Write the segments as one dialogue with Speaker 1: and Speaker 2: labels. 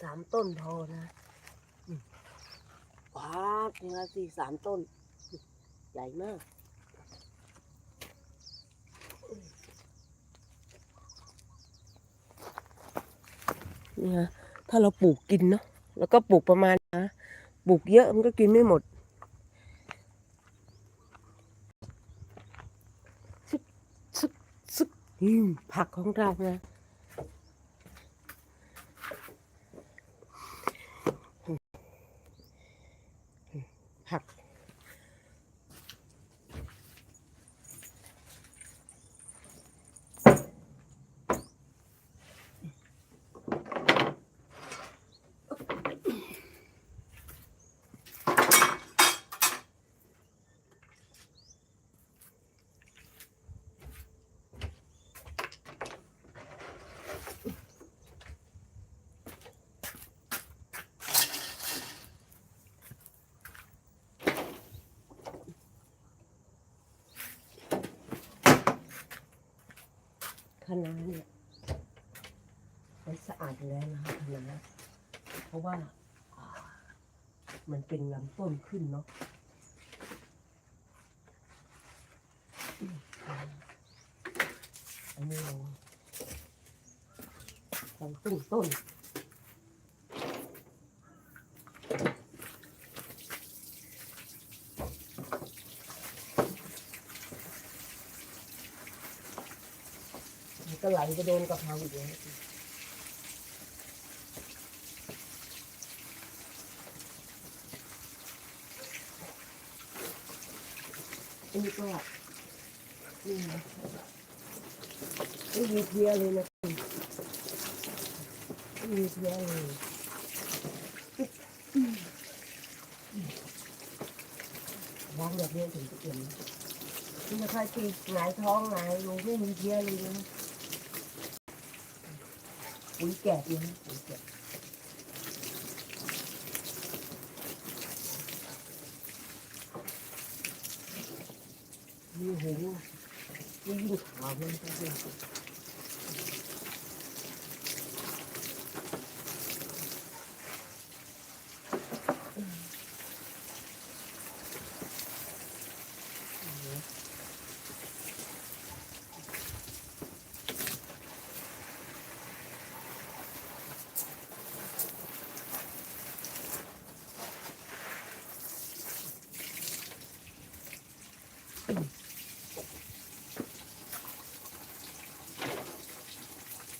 Speaker 1: สามต้นพอนะว้าเนื้สี่สามต้น ใหญ่มาก นี่ฮะถ้าเราปลูกกินเนาะ แล้วก็ปลูกประมาณนะ ปลูกเยอะมันก็กินไม่หมด ผักของเรานะผัก คะน้าเนี่ยมันสะอาดอยู่แล้วนะคะคะน้าเพราะว่ามันเป็นลำต้นขึ้นเนาะอันนี้เราลำต้นต้น ก็ไหลไปโดนกระเพราอีกแล้วอันนี้ก็นี่นะไม่มีเพียเลยนะไม่มีเพียเลยวางแบบนี้ถึงจะเก็บนะนี่นะคะตีหงายท้องหงายลงไม่มีเพียเลยนะ ปุ๋ยแกะเลยนะปุ๋ยแกะนี่เห็นว่านี่ยิ่งขาวมันก็ยิ่งอืม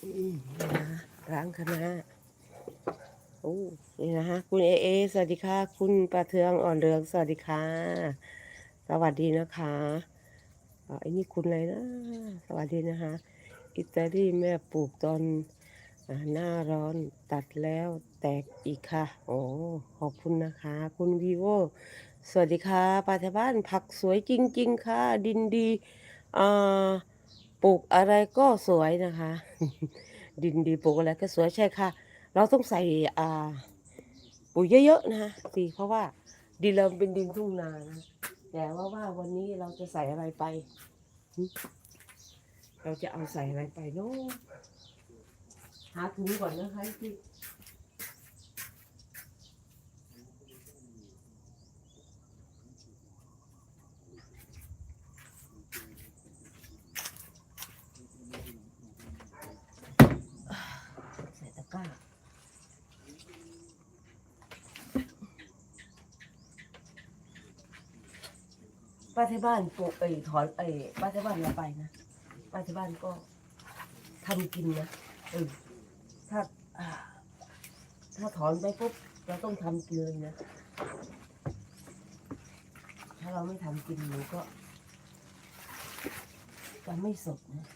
Speaker 1: นี่นะร้างคณะโอ้นี่นะฮะคุณเอเอสวัสดีค่ะ คุณประเทืองอ่อนเรืองสวัสดีค่ะ สวัสดีนะคะอ่าไอ้นี่คุณอะไรนะสวัสดีนะคะ อิตาลีแม่ปลูกตอนอหน้าร้อนตัดแล้วแตกอีกค่ะ โอ้ขอบคุณนะคะ คุณวีโวสวัสดีค่ะปาทบ้านผักสวยจริง ๆ ค่ะ ดินดีอ่า ปลูกอะไรก็สวยนะคะ ดินดีปลูกอะไรก็สวยใช่ค่ะ เราต้องใส่อ่าปุ๋ยเยอะๆนะคะสิเพราะว่าดินเราเป็นดินทุ่งนานะแต่ว่าว่าวันนี้เราจะใส่อะไรไปหึเราจะเอาใส่อะไรไปเนาะหาถุงก่อนนะคะพี่ ใส่ตะกร้า ป้าที่บ้านปลูกไอ้ถอนไอ้ป้าที่บ้านเราไปนะป้าที่บ้านก็ทำกินนะเออถ้าอ่า ถ้าถอนไปปุ๊บเราต้องทำกินเลยนะ ถ้าเราไม่ทำกินหนูก็จะไม่สดนะ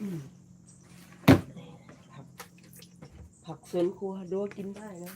Speaker 1: อืมผัก ผักสวนครัวดูว่ากินได้นะ